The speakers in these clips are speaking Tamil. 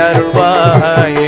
அருள்வாயே.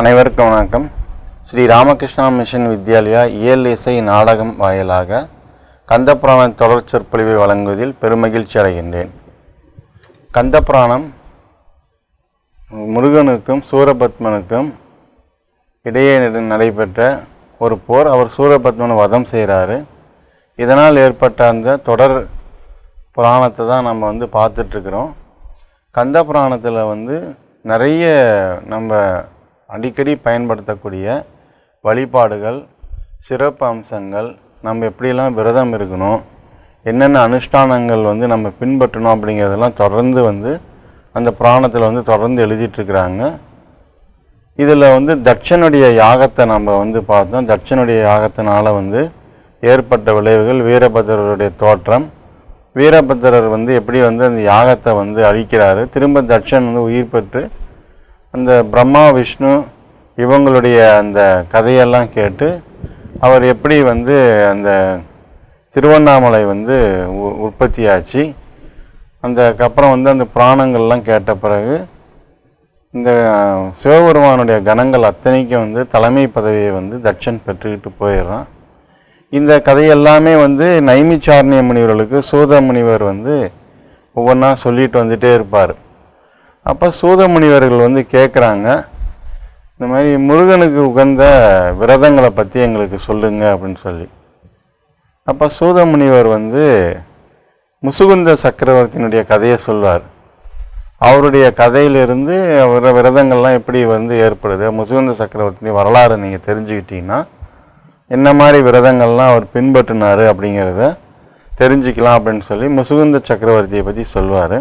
அனைவருக்கும் வணக்கம். ஸ்ரீ ராமகிருஷ்ணா மிஷன் வித்யாலயா இயல் இசை நாடகம் வாயிலாக கந்தபுராண தொடர் சொற்பொழிவை வழங்குவதில் பெருமகிழ்ச்சி அடைகின்றேன். கந்தபுராணம் முருகனுக்கும் சூரபத்மனுக்கும் இடையே நடைபெற்ற ஒரு போர். அவர் சூரபத்மனை வதம் செய்கிறாரு இதனால் ஏற்பட்ட அந்த தொடர் புராணத்தை தான் நம்ம வந்து பார்த்துட்ருக்குறோம். கந்த புராணத்தில் வந்து நிறைய நம்ம அடிக்கடி பயன்படுத்தக்கூடிய வழிபாடுகள் சிறப்பு அம்சங்கள் நம்ம எப்படிலாம் விரதம் இருக்கணும் என்னென்ன அனுஷ்டானங்கள் வந்து நம்ம பின்பற்றணும் அப்படிங்கிறதெல்லாம் தொடர்ந்து வந்து அந்த புராணத்தில் வந்து தொடர்ந்து எழுதிட்டுருக்குறாங்க. இதில் வந்து தட்சனுடைய யாகத்தை நம்ம வந்து பார்த்தோம். தட்சனுடைய யாகத்தினால் வந்து ஏற்பட்ட விளைவுகள் வீரபத்ரருடைய தோற்றம். வீரபத்ரர் வந்து எப்படி வந்து அந்த யாகத்தை வந்து அழிக்கிறாரு திரும்ப தட்சன் வந்து உயிர் பெற்று அந்த பிரம்மா விஷ்ணு இவங்களுடைய அந்த கதையெல்லாம் கேட்டு அவர் எப்படி வந்து அந்த திருவண்ணாமலை வந்து உ- உற்பத்தியாச்சு. அப்புறம் வந்து அந்த புராணங்கள்லாம் கேட்ட பிறகு இந்த சிவபெருமானுடைய கணங்கள் அத்தனைக்கும் வந்து தலைமை பதவியை வந்து தட்சன் பெற்றுக்கிட்டு போயிடுறான். இந்த கதையெல்லாமே வந்து நைமிச்சாரணிய முனிவர்களுக்கு சூத முனிவர் வந்து ஒவ்வொன்றா சொல்லிட்டு வந்துட்டே இருப்பார். அப்போ சூதமுனிவர்கள் வந்து கேட்குறாங்க இந்த மாதிரி முருகனுக்கு உகந்த விரதங்களை பற்றி எங்களுக்கு சொல்லுங்க அப்படின்னு சொல்லி. அப்போ சூதமுனிவர் வந்து முசுகுந்த சக்கரவர்த்தியினுடைய கதையை சொல்வார். அவருடைய கதையிலிருந்து அவர் விரதங்கள்லாம் எப்படி வந்து ஏற்படுது முசுகுந்த சக்கரவர்த்தியின் வரலாறு நீங்கள் தெரிஞ்சுக்கிட்டீங்கன்னா என்ன மாதிரி விரதங்கள்லாம் அவர் பின்பற்றினார் அப்படிங்கிறத தெரிஞ்சுக்கலாம் அப்படின்னு சொல்லி முசுகுந்த சக்கரவர்த்தியை பற்றி சொல்வார்.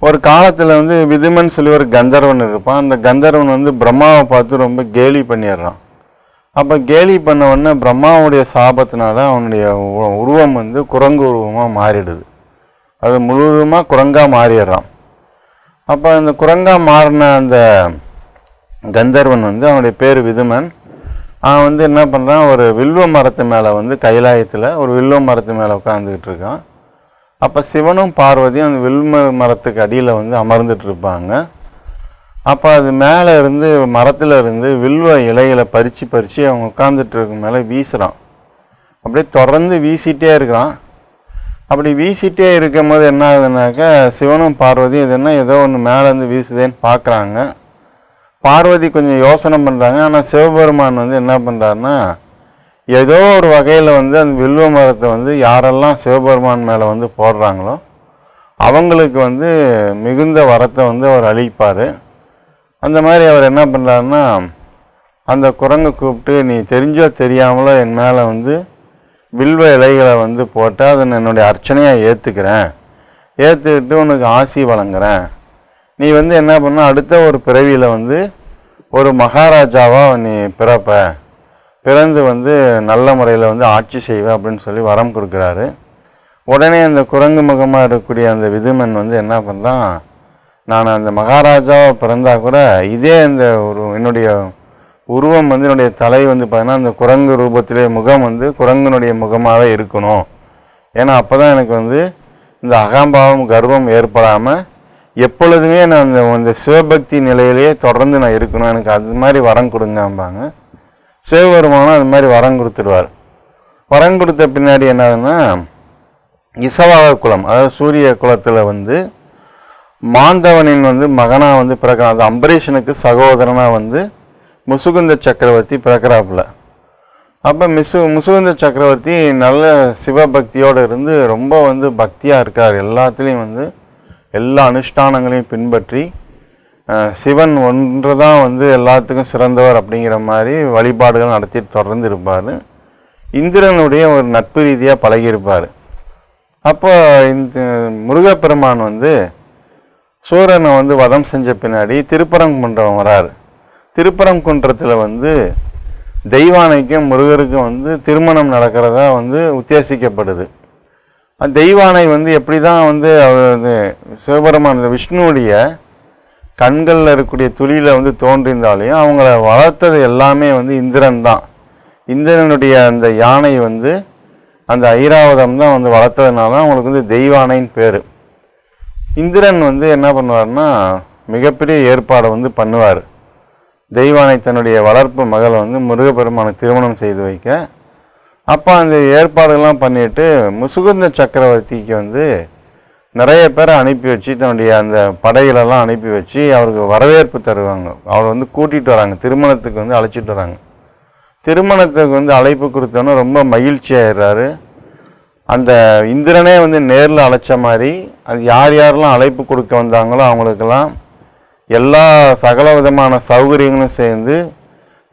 ஒரு காலத்தில் வந்து விதுமன் சொல்லி ஒரு கந்தர்வன் இருப்பான். அந்த கந்தர்வன் வந்து பிரம்மாவை பார்த்து ரொம்ப கேலி பண்ணிடுறான். அப்போ கேலி பண்ண உடனே பிரம்மாவுடைய சாபத்தினால அவனுடைய உ- உருவம் வந்து குரங்கு உருவமாக மாறிடுது. அது முழுவதுமாக குரங்காக மாறிடுறான். அப்போ அந்த குரங்காக மாறின அந்த கந்தர்வன் வந்து அவனுடைய பேர் விதுமன். அவன் வந்து என்ன பண்ணுறான் ஒரு வில்வ மரத்து மேலே வந்து கைலாயத்தில் ஒரு வில்வ மரத்து மேலே உட்காந்துக்கிட்டு இருக்கான். அப்போ சிவனும் பார்வதியும் அந்த வில்ம மரத்துக்கு அடியில் வந்து அமர்ந்துட்டு இருப்பாங்க அப்போ அது மேலே இருந்து மரத்தில் இருந்து வில்வ இலைகளை பறித்து பறித்து அவங்க உட்காந்துட்டு இருக்க மேலே வீசுகிறான் அப்படியே தொடர்ந்து வீசிட்டே இருக்கிறான். அப்படி வீசிட்டே இருக்கும் போது என்ன ஆகுதுனாக்கா சிவனும் பார்வதியும் இது என்ன ஏதோ ஒன்று மேலேருந்து வீசுதேன்னு பார்க்குறாங்க பார்வதி கொஞ்சம் யோசனை பண்ணுறாங்க ஆனால் சிவபெருமான் வந்து என்ன பண்ணுறாருன்னா ஏதோ ஒரு வகையில் வந்து அந்த வில்வ மரத்தை வந்து யாரெல்லாம் சிவபெருமான் மேலே வந்து போடுறாங்களோ அவங்களுக்கு வந்து மிகுந்த வரத்தை வந்து அவர் அளிப்பார். அந்த மாதிரி அவர் என்ன பண்ணுறாருன்னா அந்த குரங்கை கூப்பிட்டு நீ தெரிஞ்சோ தெரியாமலோ என் மேலே வந்து வில்வ இலைகளை வந்து போட்டு அதை என்னுடைய அர்ச்சனையாக ஏற்றுக்கிறேன் ஏற்றுக்கிட்டு உனக்கு ஆசி வழங்குறேன். நீ வந்து என்ன பண்ண அடுத்த ஒரு பிறவியில் வந்து ஒரு மகாராஜாவாக நீ பிறப்ப. பிறந்து வந்து நல்ல முறையில் வந்து ஆட்சி செய்வேன் அப்படின்னு சொல்லி வரம் கொடுக்குறாரு. உடனே அந்த குரங்கு முகமாக இருக்கக்கூடிய அந்த விதுமன் வந்து என்ன பண்ணுறான் நான் அந்த மகாராஜாவை பிறந்தா கூட இதே இந்த ஒரு என்னுடைய உருவம் வந்து என்னுடைய தலை வந்து பார்த்தீங்கன்னா அந்த குரங்கு ரூபத்திலே முகம் வந்து குரங்கினுடைய முகமாகவே இருக்கணும். ஏன்னா அப்போ தான் எனக்கு வந்து இந்த அகம்பாவம் கர்வம் ஏற்படாமல் எப்பொழுதுமே நான் அந்த இந்த சிவபக்தி நிலையிலேயே தொடர்ந்து நான் இருக்கணும். எனக்கு அது மாதிரி வரம் கொடுங்கம்பாங்க. சிவபெருமானும் அது மாதிரி வரம் கொடுத்துடுவார். வரம் கொடுத்த பின்னாடி என்னதுன்னா இசவாக குலம் அதாவது சூரிய குலத்தில் வந்து மாந்தவனின் வந்து மகனாக வந்து பிறக்கிறான். அது அம்பரீஷனுக்கு சகோதரனாக வந்து முசுகுந்த சக்கரவர்த்தி பிறக்கிறாப்புல. அப்போ மிசு முசுகுந்த சக்கரவர்த்தி நல்ல சிவபக்தியோடு இருந்து ரொம்ப வந்து பக்தியாக இருக்கார். எல்லாத்துலேயும் வந்து எல்லா அனுஷ்டானங்களையும் பின்பற்றி சிவன் ஒன்று தான் வந்து எல்லாத்துக்கும் சிறந்தவர் அப்படிங்கிற மாதிரி வழிபாடுகள் நடத்தி தொடர்ந்து இருப்பார் இந்திரனுடைய ஒரு நட்பு ரீதியாக பழகியிருப்பார். அப்போ இந்த முருகப்பெருமான் வந்து சூரனை வந்து வதம் செஞ்ச பின்னாடி திருப்பரங்குன்றம் வராரு. திருப்பரங்குன்றத்தில் வந்து தெய்வானைக்கும் முருகருக்கும் வந்து திருமணம் நடக்கிறதா வந்து உத்தேசிக்கப்படுது. தெய்வானை வந்து எப்படி தான் வந்து அவர் வந்து சிவபெருமான் விஷ்ணுவுடைய கண்களில் இருக்கக்கூடிய துளியில் வந்து தோன்றிருந்தாலையும் அவங்கள வளர்த்தது எல்லாமே வந்து இந்திரன் தான். இந்திரனுடைய அந்த யானை வந்து அந்த ஐராவதம் தான் வந்து வளர்த்ததுனால அவங்களுக்கு வந்து தெய்வானைன்னு பேர். இந்திரன் வந்து என்ன பண்ணுவார்னா மிகப்பெரிய ஏற்பாடை வந்து பண்ணுவார். தெய்வானை தன்னுடைய வளர்ப்பு மகளை வந்து முருகப்பெருமானை திருமணம் செய்து வைக்க. அப்போ அந்த ஏற்பாடுகள்லாம் பண்ணிட்டு முசுகுந்த சக்கரவர்த்திக்கு வந்து நிறைய பேரை அனுப்பி வச்சு தன்னுடைய அந்த படைகளெல்லாம் அனுப்பி வச்சு அவருக்கு வரவேற்பு தருவாங்க. அவர் வந்து கூட்டிகிட்டு வராங்க. திருமணத்துக்கு வந்து அழைச்சிட்டு வராங்க. திருமணத்துக்கு வந்து அழைப்பு கொடுத்தோன்னே ரொம்ப மகிழ்ச்சி ஆயிடுறாரு. அந்த இந்திரனே வந்து நேரில் அழைச்ச மாதிரி அது யார் யாரெல்லாம் அழைப்பு கொடுக்க வந்தாங்களோ அவங்களுக்கெல்லாம் எல்லா சகல விதமான சௌகரியங்களும் சேர்ந்து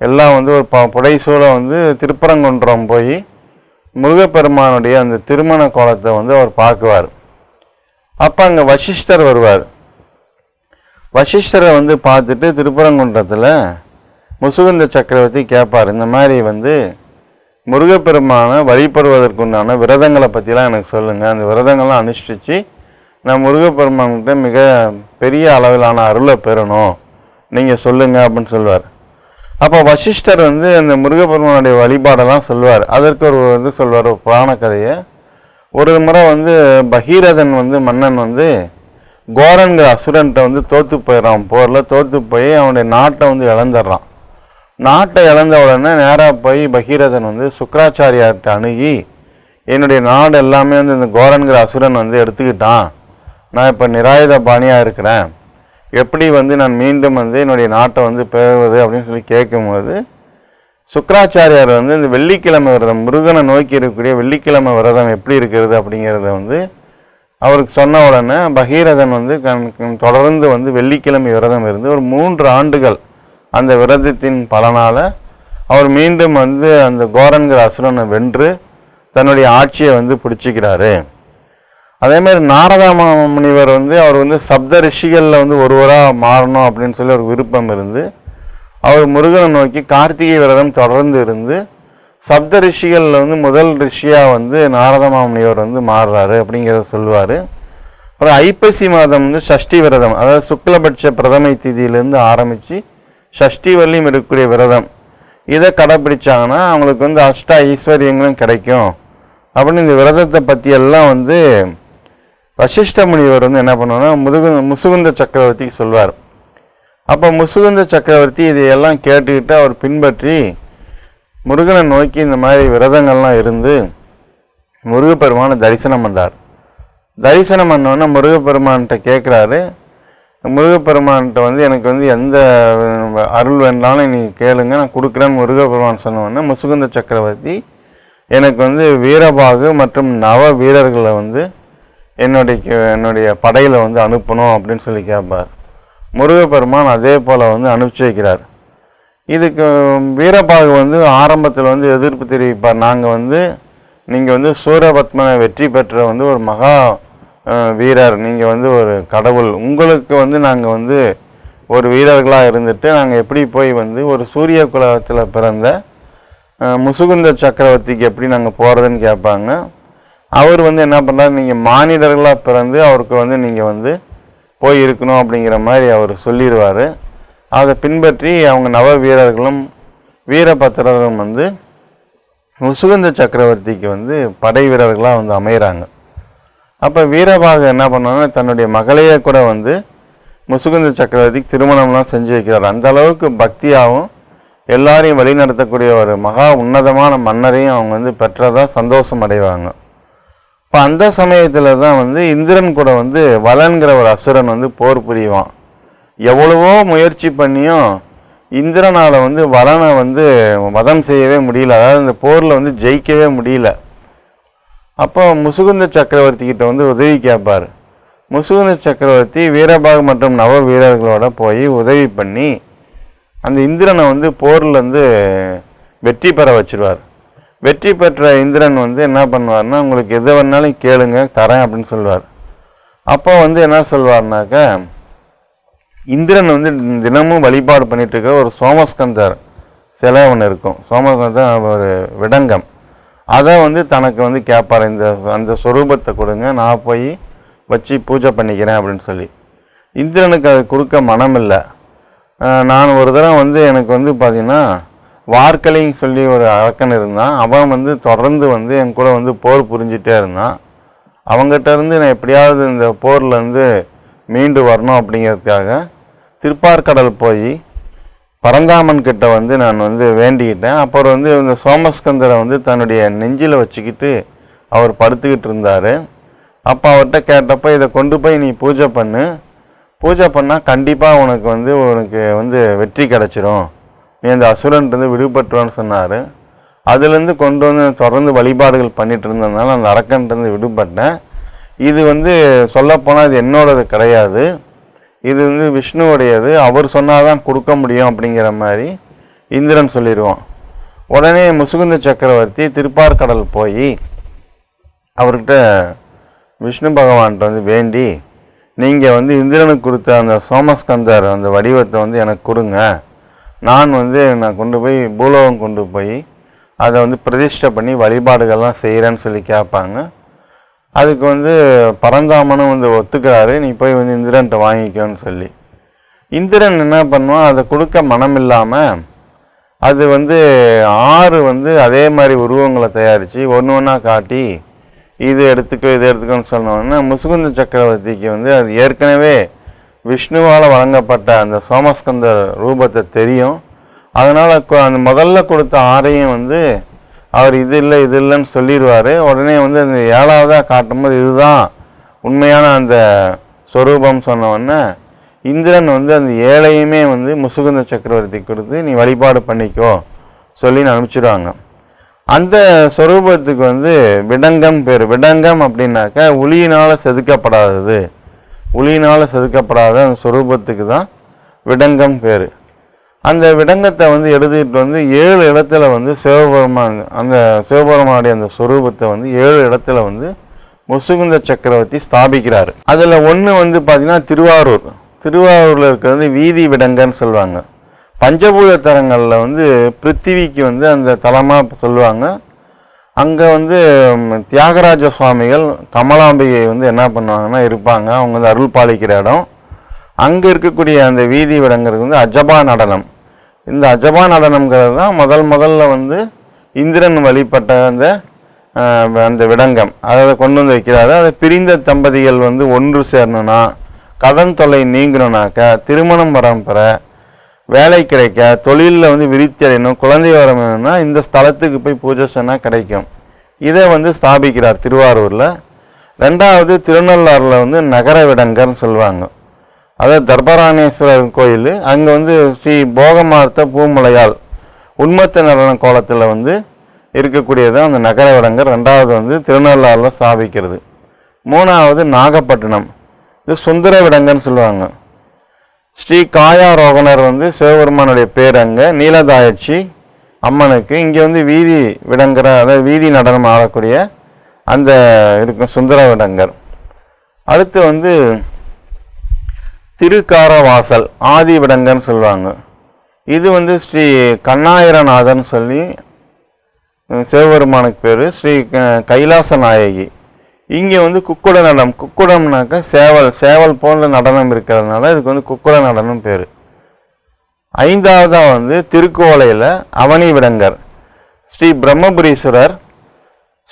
எல்லாம் வந்து ஒரு ப புடைசூழ வந்து திருப்பரங்குன்றம் போய் முருகப்பெருமானுடைய அந்த திருமண கோலத்தை வந்து அவர் பார்க்குவார். அப்போ அங்கே வசிஷ்டர் வருவார். வசிஷ்டரை வந்து பார்த்துட்டு திருப்பரங்குன்றத்தில் முசுகுந்த சக்கரவர்த்தி கேட்பார் இந்த மாதிரி வந்து முருகப்பெருமானை வழிபடுவதற்குண்டான விரதங்களை பற்றிலாம் எனக்கு சொல்லுங்கள் அந்த விரதங்கள்லாம் அனுஷ்டிச்சு நான் முருகப்பெருமான்கிட்ட மிக பெரிய அளவிலான அருளை பெறணும். நீங்கள் சொல்லுங்கள் அப்படின்னு சொல்லுவார் அப்போ வசிஷ்டர் வந்து அந்த முருகப்பெருமானுடைய வழிபாடெல்லாம் சொல்லுவார் அதற்கு ஒரு வந்து சொல்வார் ஒரு புராண கதையை ஒரு முறை வந்து பகீரதன் வந்து மன்னன் வந்து கோரன்கிற அசுரன்கிட்ட வந்து தோற்று போயிடறான். போரில் தோற்று போய் அவனுடைய நாட்டை வந்து இழந்துடுறான். நாட்டை இழந்த உடனே நேராக போய் பகீரதன் வந்து சுக்கராச்சாரியார்கிட்ட அணுகி என்னுடைய நாடு எல்லாமே வந்து இந்த கோரன்கிற அசுரன் வந்து எடுத்துக்கிட்டான். நான் இப்போ நிராயுத பாணியாக இருக்கிறேன். எப்படி வந்து நான் மீண்டும் வந்து என்னுடைய நாட்டை வந்து பெறுவது? அப்படின்னு சொல்லி கேட்கும்போது சுக்கராச்சாரியார் வந்து இந்த வெள்ளிக்கிழமை விரதம் முருகனை நோக்கி இருக்கக்கூடிய வெள்ளிக்கிழமை விரதம் எப்படி இருக்கிறது அப்படிங்கிறத வந்து அவருக்கு சொன்ன உடனே பகீரதன் வந்து கண்- தொடர்ந்து வந்து வெள்ளிக்கிழமை விரதம் இருந்து ஒரு மூன்று ஆண்டுகள் அந்த விரதத்தின் பலனால் அவர் மீண்டும் வந்து அந்த கோரன்கிற அசுரனை வென்று தன்னுடைய ஆட்சியை வந்து பிடிச்சிக்கிறாரு. அதே மாதிரி நாரதா முனிவர் வந்து அவர் வந்து சப்த ரிஷிகளில் வந்து ஒருவராக மாறணும் அப்படின்னு சொல்லி ஒரு விருப்பம் இருந்து அவர் முருகனை நோக்கி கார்த்திகை விரதம் தொடர்ந்து இருந்து சப்த ரிஷிகளில் வந்து முதல் ரிஷியாக வந்து நாரத வந்து மாறுறாரு அப்படிங்கிறத சொல்லுவார். அப்புறம் ஐப்பசி மாதம் வந்து சஷ்டி விரதம் அதாவது சுக்லபட்ச பிரதமை திதியிலேருந்து ஆரம்பித்து ஷஷ்டி வரலையும் இருக்கக்கூடிய விரதம். இதை கடைப்பிடிச்சாங்கன்னா அவங்களுக்கு வந்து அஷ்ட ஐஸ்வர்யங்களும் கிடைக்கும். அப்படின்னு இந்த விரதத்தை பற்றி எல்லாம் வந்து வசிஷ்ட முனிவர் வந்து என்ன பண்ணுவோன்னா முருகன் முசுகுந்த சக்கரவர்த்திக்கு சொல்வார் அப்போ முசுகுந்த சக்கரவர்த்தி இதையெல்லாம் கேட்டுக்கிட்டு அவர் பின்பற்றி முருகனை நோக்கி இந்த மாதிரி விரதங்கள்லாம் இருந்து முருகப்பெருமானை தரிசனம் பண்ணார் தரிசனம் பண்ணோன்னே முருகப்பெருமான்கிட்ட கேட்குறாரு. முருகப்பெருமான்கிட்ட வந்து எனக்கு வந்து எந்த அருள் வேண்டாலும் நீ கேளுங்க நான் கொடுக்குறேன்னு முருகப்பெருமான் சொன்ன முசுகுந்த சக்கரவர்த்தி எனக்கு வந்து வீரபாகு மற்றும் நவ வீரர்களை வந்து என்னுடைய என்னுடைய படையில் வந்து அனுப்பணும் அப்படின்னு சொல்லி கேட்பார். முருகப்பெருமான் அதே போல் வந்து அனுப்பிச்சி வைக்கிறார். இதுக்கு வீரபாகு வந்து ஆரம்பத்தில் வந்து எதிர்ப்பு தெரிவிப்பார். நாங்கள் வந்து நீங்கள் வந்து சூரபத்மனை வெற்றி பெற்ற வந்து ஒரு மகா வீரர். நீங்கள் வந்து ஒரு கடவுள். உங்களுக்கு வந்து நாங்கள் வந்து ஒரு வீரர்களாக இருந்துட்டு நாங்கள் எப்படி போய் வந்து ஒரு சூரிய குலத்தில் பிறந்த முசுகுந்த சக்கரவர்த்திக்கு எப்படி நாங்கள் போகிறதுன்னு கேட்பாங்க அவர் வந்து என்ன பண்ணுறாரு நீங்கள் மானிடர்களாக பிறந்து அவருக்கு வந்து நீங்கள் வந்து போய் இருக்கணும் அப்படிங்கிற மாதிரி அவர் சொல்லிடுவார் அதை பின்பற்றி அவங்க நவ வீரர்களும் வீரபத்திரரும் வந்து முசுகுந்த சக்கரவர்த்திக்கு வந்து படை வீரர்களாக வந்து அமைகிறாங்க அப்போ வீரபாக என்ன பண்ணாங்கன்னா தன்னுடைய மகளையே கூட வந்து முசுகுந்த சக்கரவர்த்திக்கு திருமணம்லாம் செஞ்சு வைக்கிறார். அந்த அளவுக்கு பக்தியாகவும் எல்லாரையும் வழிநடத்தக்கூடிய ஒரு மகா உன்னதமான மன்னரையும் அவங்க வந்து பெற்றதாக சந்தோஷம் அடைவாங்க. இப்போ அந்த சமயத்தில் தான் வந்து இந்திரன் கூட வந்து வலன்கிற ஒரு அசுரன் வந்து போர் புரிவான். எவ்வளவோ முயற்சி பண்ணியும் இந்திரனால் வந்து வலனை வந்து வதம் செய்யவே முடியல. அதாவது இந்த போரில் வந்து ஜெயிக்கவே முடியல. அப்போ முசுகுந்த சக்கரவர்த்தி கிட்ட வந்து உதவி கேட்பார் முசுகுந்த சக்கரவர்த்தி வீரபாகு மற்றும் நவ வீரர்களோட போய் உதவி பண்ணி அந்த இந்திரனை வந்து போரில் வந்து வெற்றி பெற வச்சிருவார். வெற்றி பெற்ற இந்திரன் வந்து என்ன பண்ணுவார்னா உங்களுக்கு எது வேணாலும் கேளுங்க தரேன் அப்படின்னு சொல்லுவார். அப்போ வந்து என்ன சொல்வார்னாக்க இந்திரன் வந்து தினமும் வழிபாடு பண்ணிட்டு இருக்கிற ஒரு சோமஸ்கந்தர் சிலை ஒன்று இருக்கும். சோமஸ்கந்தர் ஒரு விடங்கம். அதை வந்து தனக்கு வந்து கேட்பார் இந்த அந்த சொரூபத்தை கொடுங்க நான் போய் வச்சு பூஜை பண்ணிக்கிறேன் அப்படின்னு சொல்லி. இந்திரனுக்கு அது கொடுக்க மனம் இல்லை நான் ஒரு தடவை வந்து எனக்கு வந்து பார்த்திங்கன்னா வார்க்கலைன்னு சொல்லி ஒரு அரக்கன் இருந்தான். அவன் வந்து தொடர்ந்து வந்து என் கூட வந்து போர் புரிஞ்சிட்டே இருந்தான். அவங்ககிட்ட இருந்து நான் எப்படியாவது இந்த போர்லேருந்து மீண்டு வரணும் அப்படிங்கிறதுக்காக திருப்பார்கடல் போய் பரந்தாமன் கிட்ட வந்து நான் வந்து வேண்டிக்கிட்டேன். அப்புறம் வந்து இந்த சோமஸ்கந்தரை வந்து தன்னுடைய நெஞ்சில் வச்சுக்கிட்டு அவர் படுத்துக்கிட்டு இருந்தார். அப்போ அவர்கிட்ட கேட்டப்போ இதை கொண்டு போய் நீ பூஜை பண்ணு. பூஜை பண்ணால் கண்டிப்பாக உனக்கு வந்து உனக்கு வந்து வெற்றி கிடச்சிரும். நீ அந்த அசுரன்ட்டு விடுபட்டுருவான்னு சொன்னார். அதுலேருந்து கொண்டு வந்து தொடர்ந்து வழிபாடுகள் பண்ணிட்டு இருந்ததுனால அந்த அரக்கன்ட்டு விடுபட்டேன். இது வந்து சொல்லப்போனால் இது என்னோடது கிடையாது. இது வந்து விஷ்ணுவுடையது. அவர் சொன்னால் தான் கொடுக்க முடியும் அப்படிங்கிற மாதிரி இந்திரன் சொல்லிடுவான் உடனே முசுகுந்த சக்கரவர்த்தி திருப்பார்கடல் போய் அவர்கிட்ட விஷ்ணு பகவான்கிட்ட வந்து வேண்டி நீங்கள் வந்து இந்திரனுக்கு கொடுத்த அந்த சோமஸ்கந்தர் அந்த வடிவத்தை வந்து எனக்கு கொடுங்க. நான் வந்து நான் கொண்டு போய் பூலோகம் கொண்டு போய் அதை வந்து பிரதிஷ்டை பண்ணி வழிபாடுகள்லாம் செய்கிறேன்னு சொல்லி கேட்பாங்க. அதுக்கு வந்து பரந்தாமனும் வந்து ஒத்துக்கிறாரு. நீ போய் வந்து இந்திரன்ட்ட வாங்கிக்கோன்னு சொல்லி. இந்திரன் என்ன பண்ணுவான்? அதை கொடுக்க மனம் இல்லாமல் அது வந்து ஆறு வந்து அதே மாதிரி உருவங்களை தயாரித்து ஒன்று ஒன்றா காட்டி இது எடுத்துக்கோ இது எடுத்துக்கோன்னு சொன்னோன்னா முசுகுந்த சக்கரவர்த்திக்கு வந்து அது ஏற்கனவே விஷ்ணுவால் வழங்கப்பட்ட அந்த சோமஸ்கந்தர் ரூபத்தை தெரியும். அதனால் அந்த முதல்ல கொடுத்த ஆறையும் வந்து அவர் இது இல்லை இது இல்லைன்னு சொல்லிடுவார். உடனே வந்து அந்த ஏழாவதாக காட்டும்போது இதுதான் உண்மையான அந்த ஸ்வரூபம் சொன்னவொடனே இந்திரன் வந்து அந்த ஏழையுமே வந்து முசுகுந்த சக்கரவர்த்தி கொடுத்து நீ வழிபாடு பண்ணிக்கோ சொல்லி அனுப்பிச்சிடுவாங்க. அந்த ஸ்வரூபத்துக்கு வந்து விடங்கம் பேர். விடங்கம் அப்படின்னாக்கா உளியினால் செதுக்கப்படாதது. ஒளியினால் செதுக்கப்படாத அந்த சுரூபத்துக்கு தான் விடங்கம் பேர். அந்த விடங்கத்தை வந்து எடுத்துக்கிட்டு வந்து ஏழு இடத்துல வந்து சிவபெருமான் அந்த சிவபெருமானுடைய அந்த சுரூபத்தை வந்து ஏழு இடத்துல வந்து முசுகுந்த சக்கரவர்த்தி ஸ்தாபிக்கிறார். அதில் ஒன்று வந்து பார்த்திங்கன்னா திருவாரூர். திருவாரூரில் இருக்கிறது வீதி விடங்கன்னு சொல்லுவாங்க. பஞ்சபூத தலங்களில் வந்து பிருத்திவிக்கு வந்து அந்த தலமாக சொல்லுவாங்க. அங்கே வந்து தியாகராஜ சுவாமிகள் கமலாம்பிகை வந்து என்ன பண்ணுவாங்கன்னா இருப்பாங்க. அவங்க வந்து அருள் பாலிக்கிற இடம். அங்கே இருக்கக்கூடிய அந்த வீதி விடங்கிறது வந்து அஜபா நடனம். இந்த அஜபா நடனம்ங்கிறது தான் முதல் முதல்ல வந்து இந்திரன் வழிபட்ட அந்த அந்த விடங்கம் அதை கொண்டு வந்து வைக்கிறாரு. அதை பிரிந்த தம்பதிகள் வந்து ஒன்று சேரணும்னா கடன் தொல்லை நீங்கணும்னாக்க திருமணம் பரம்பரை வேலை கிடைக்க தொழிலில் வந்து விருத்தி அடையணும் குழந்தை வரம் வேணும்னா இந்த ஸ்தலத்துக்கு போய் பூஜை சொன்னால் கிடைக்கும். இதை வந்து ஸ்தாபிக்கிறார் திருவாரூரில். ரெண்டாவது திருநள்ளாறில் வந்து நகர விடங்கர்னு சொல்லுவாங்க. அதாவது தர்பராணேஸ்வரர் கோயில். அங்கே வந்து ஸ்ரீ போகமார்த்த பூமலையால் உண்மத்த நலன கோலத்தில் வந்து இருக்கக்கூடியது அந்த நகர விடங்கர் ரெண்டாவது வந்து திருநள்ளாறில் ஸ்தாபிக்கிறது. மூணாவது நாகப்பட்டினம். இது சுந்தர விடங்கன்னு சொல்லுவாங்க. ஸ்ரீ காயாரோகணர் வந்து சிவபெருமானுடைய பேர் அங்கே நீலதாயட்சி அம்மனுக்கு. இங்கே வந்து வீதி விடங்கிற அதாவது வீதி நடனம் ஆடக்கூடிய அந்த இருக்கும் சுந்தர விடங்கர். அடுத்து வந்து திருக்காரவாசல் ஆதி விடங்கர்னு சொல்லுவாங்க. இது வந்து ஸ்ரீ கண்ணாயிரநாதன் சொல்லி சிவபெருமானுக்கு பேர். ஸ்ரீ கைலாச நாயகி. இங்கே வந்து குக்குட நடனம். குக்குடம்னாக்கா சேவல் சேவல் போன்ற நடனம் இருக்கிறதுனால இதுக்கு வந்து குக்குட நடனம் பேர். ஐந்தாவதாக வந்து திருக்கோலையில் அவனி விடங்கர். ஸ்ரீ பிரம்மபுரீஸ்வரர்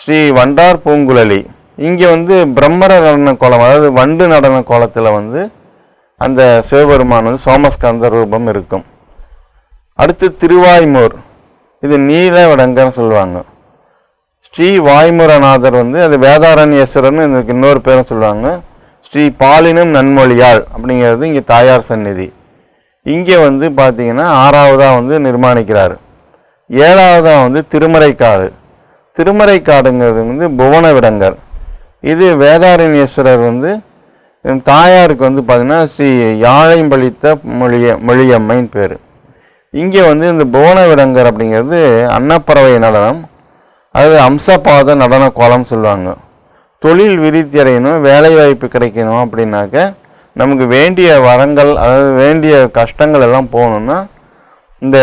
ஸ்ரீ வண்டார் பூங்குழலி. இங்கே வந்து பிரம்மர நடன கோலம் அதாவது வண்டு நடன கோலத்தில் வந்து அந்த சிவபெருமான் வந்து சோமஸ்கந்த ரூபம் இருக்கும். அடுத்து திருவாய்மூர். இது நீல விடங்கர்னு சொல்லுவாங்க. ஸ்ரீ வாய்முரநாதர் வந்து அது வேதாரண்யேஸ்வரர்னு இதுக்கு இன்னொரு பேரும் சொல்லுவாங்க. ஸ்ரீ பாலினம் நன்மொழியாள் அப்படிங்கிறது இங்கே தாயார் சந்நிதி. இங்கே வந்து பார்த்திங்கன்னா ஆறாவதாக வந்து நிர்மாணிக்கிறார். ஏழாவதாக வந்து திருமறைக்காடு. திருமறைக்காடுங்கிறது வந்து புவன விடங்கர் இது வேதாரண்யேஸ்வரர் வந்து தாயாருக்கு வந்து பார்த்திங்கன்னா ஸ்ரீ யாழைம்பளித்த மொழிய மொழியம்மைன்னு பேர். இங்கே வந்து இந்த புவன விடங்கர் அப்படிங்கிறது அன்னப்பறவை நடனம். அது அம்சபாத நடன கோலம்னு சொல்லுவாங்க. தொழில் விருத்தி அடையணும் வேலைவாய்ப்பு கிடைக்கணும் அப்படின்னாக்க நமக்கு வேண்டிய வரங்கள் அதாவது வேண்டிய கஷ்டங்கள் எல்லாம் போகணுன்னா இந்த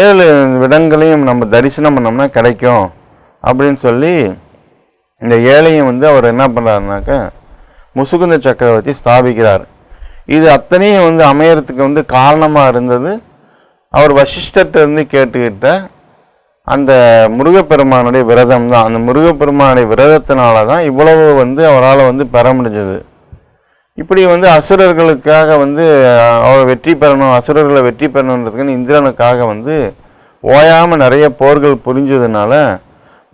ஏழு விடங்களையும் நம்ம தரிசனம் பண்ணோம்னா கிடைக்கும் அப்படின்னு சொல்லி இந்த ஏழையும் வந்து அவர் என்ன பண்ணுறாருனாக்க முசுகுந்த சக்கரவர்த்தி ஸ்தாபிக்கிறார். இது அத்தனையும் வந்து அமையறதுக்கு வந்து காரணமாக இருந்தது அவர் வசிஷ்டர்ட்ட இருந்து கேட்டுக்கிட்ட அந்த முருகப்பெருமானுடைய விரதம் தான் அந்த முருகப்பெருமானுடைய விரதத்தினால தான் இவ்வளவு வந்து அவரால் வந்து பெற முடிஞ்சது. இப்படி வந்து அசுரர்களுக்காக வந்து அவர் வெற்றி பெறணும் அசுரர்களை வெற்றி பெறணுன்றதுக்குன்னு இந்திரனுக்காக வந்து ஓயாமல் நிறைய போர்கள் புரிஞ்சதுனால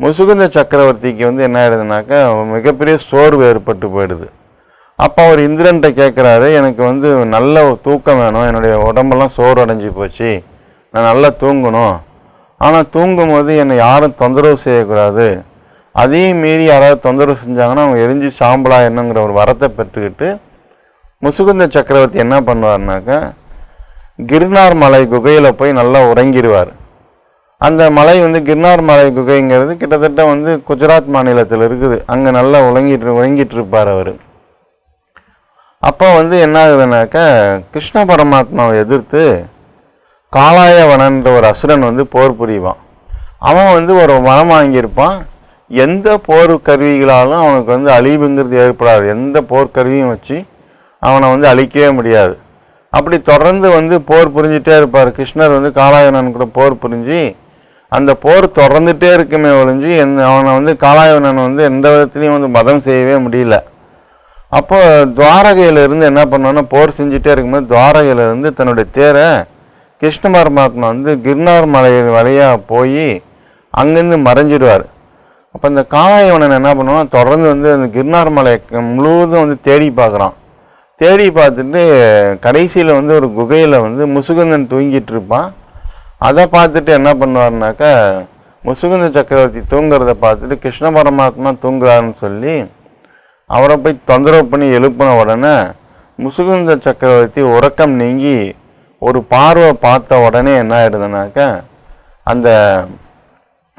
முசுகுந்த சக்கரவர்த்திக்கு வந்து என்ன ஆயிடுதுனாக்கா மிகப்பெரிய சோர்வு ஏற்பட்டு போயிடுது. அப்போ அவர் இந்திரன்ட்ட கேட்குறாரு எனக்கு வந்து நல்ல தூக்கம் வேணும் என்னுடைய உடம்பெல்லாம் சோறு அடைஞ்சி போச்சு. நான் நல்லா தூங்கணும். ஆனால் தூங்கும்போது என்னை யாரும் தொந்தரவு செய்யக்கூடாது. அதையும் மீறி யாராவது தொந்தரவு செஞ்சாங்கன்னா அவங்க எரிஞ்சு சாம்பலா என்னங்கிற ஒரு வரத்தை பெற்றுக்கிட்டு முசுகுந்த சக்கரவர்த்தி என்ன பண்ணுவார்னாக்கா கிர்னார் மலை குகையில் போய் நல்லா உறங்கிடுவார். அந்த மலை வந்து கிர்னார் மலை குகைங்கிறது கிட்டத்தட்ட வந்து குஜராத் மாநிலத்தில் இருக்குது. அங்கே நல்லா உறங்கிட்டு உறங்கிட்டு இருப்பார் அவர். அப்போ வந்து என்ன ஆகுதுனாக்கா கிருஷ்ண பரமாத்மாவை எதிர்த்து காலாயவனன்ற ஒரு அசுரன் வந்து போர் புரிவான். அவன் வந்து ஒரு வனம் வாங்கியிருப்பான். எந்த போர் கருவிகளாலும் அவனுக்கு வந்து அழிவுங்கிறது ஏற்படாது. எந்த போர்க்கருவியும் வச்சு அவனை வந்து அழிக்கவே முடியாது. அப்படி தொடர்ந்து வந்து போர் புரிஞ்சிட்டே இருப்பார். கிருஷ்ணர் வந்து காளாயவனன் கூட போர் புரிஞ்சு அந்த போர் தொடர்ந்துட்டே இருக்குமே ஒழிஞ்சு என் அவனை வந்து காலாயவனன் வந்து எந்த விதத்துலையும் வந்து மதம் செய்யவே முடியல. அப்போ துவாரகையிலிருந்து என்ன பண்ணோன்னா போர் செஞ்சுட்டே இருக்கும்போது துவாரகையிலிருந்து தன்னுடைய தேரை கிருஷ்ண பரமாத்மா வந்து கிர்னார் மலை வழியாக போய் அங்கேருந்து மறைஞ்சிடுவார். அப்போ இந்த காலாயவனன் என்ன பண்ணுவான் தொடர்ந்து வந்து அந்த கிர்னார் மலை முழுவதும் வந்து தேடி பார்க்குறான். தேடி பார்த்துட்டு கடைசியில் வந்து ஒரு குகையில் வந்து முசுகுந்தன் தூங்கிட்டு இருப்பான். அதை பார்த்துட்டு என்ன பண்ணுவார்னாக்கா முசுகுந்த சக்கரவர்த்தி தூங்குறத பார்த்துட்டு கிருஷ்ண பரமாத்மா தூங்குறாருன்னு சொல்லி அவரை போய் தொந்தரவு பண்ணி எழுப்பின உடனே முசுகுந்த சக்கரவர்த்தி உறக்கம் நீங்கி ஒரு பார்வை பார்த்த உடனே என்ன ஆயிடுதுனாக்க அந்த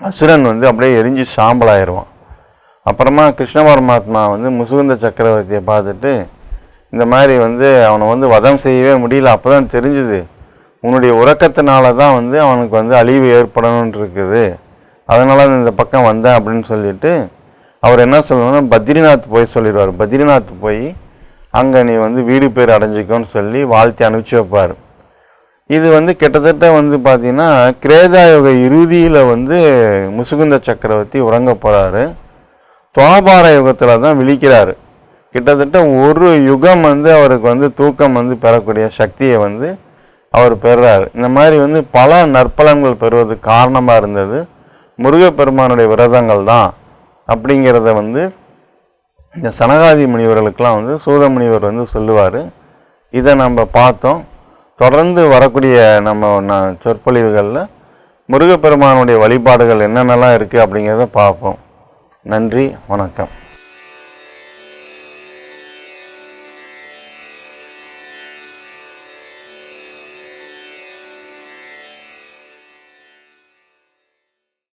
அசுரன் வந்து அப்படியே எரிஞ்சு சாம்பலாயிருவான். அப்புறமா கிருஷ்ண பரமாத்மா வந்து முசுகுந்த சக்கரவர்த்தியை பார்த்துட்டு இந்த மாதிரி வந்து அவனை வந்து வதம் செய்யவே முடியல அப்போ தான் தெரிஞ்சுது உன்னுடைய உறக்கத்தினால தான் வந்து அவனுக்கு வந்து அழிவு ஏற்படணும்னு இருக்குது அதனால இந்த பக்கம் வந்தேன் அப்படின்னு சொல்லிட்டு அவர் என்ன சொல்லணும்னா பத்ரிநாத் போய் சொல்லிடுவார். பத்ரிநாத் போய் அங்கே நீ வந்து வீடு பேர் அடைஞ்சிக்கோன்னு சொல்லி வாழ்த்தி அனுப்பிச்சி வைப்பார். இது வந்து கிட்டத்தட்ட வந்து பார்த்தீங்கன்னா கிரேதாயுக இறுதியில் வந்து முசுகுந்த சக்கரவர்த்தி உறங்க போகிறாரு துவாபார யுகத்தில் தான் விழிக்கிறாரு. கிட்டத்தட்ட ஒரு யுகம் வந்து அவருக்கு வந்து தூக்கம் வந்து பெறக்கூடிய சக்தியை வந்து அவர் பெறுறாரு. இந்த மாதிரி வந்து பல நற்பலன்கள் பெறுவது காரணமாக இருந்தது. முருகப்பெருமானுடைய விரதங்கள் தான் அப்படிங்கிறத வந்து இந்த சனகாதி முனிவர்களுக்கெல்லாம் வந்து சூத முனிவர் வந்து சொல்லுவார். இதை நம்ம பார்த்தோம். தொடர்ந்து வரக்கூடிய நம்ம சொற்பொழிவுகளில் முருகப்பெருமானுடைய வழிபாடுகள் என்னென்னலாம் இருக்குது அப்படிங்கிறத பார்ப்போம். நன்றி வணக்கம்.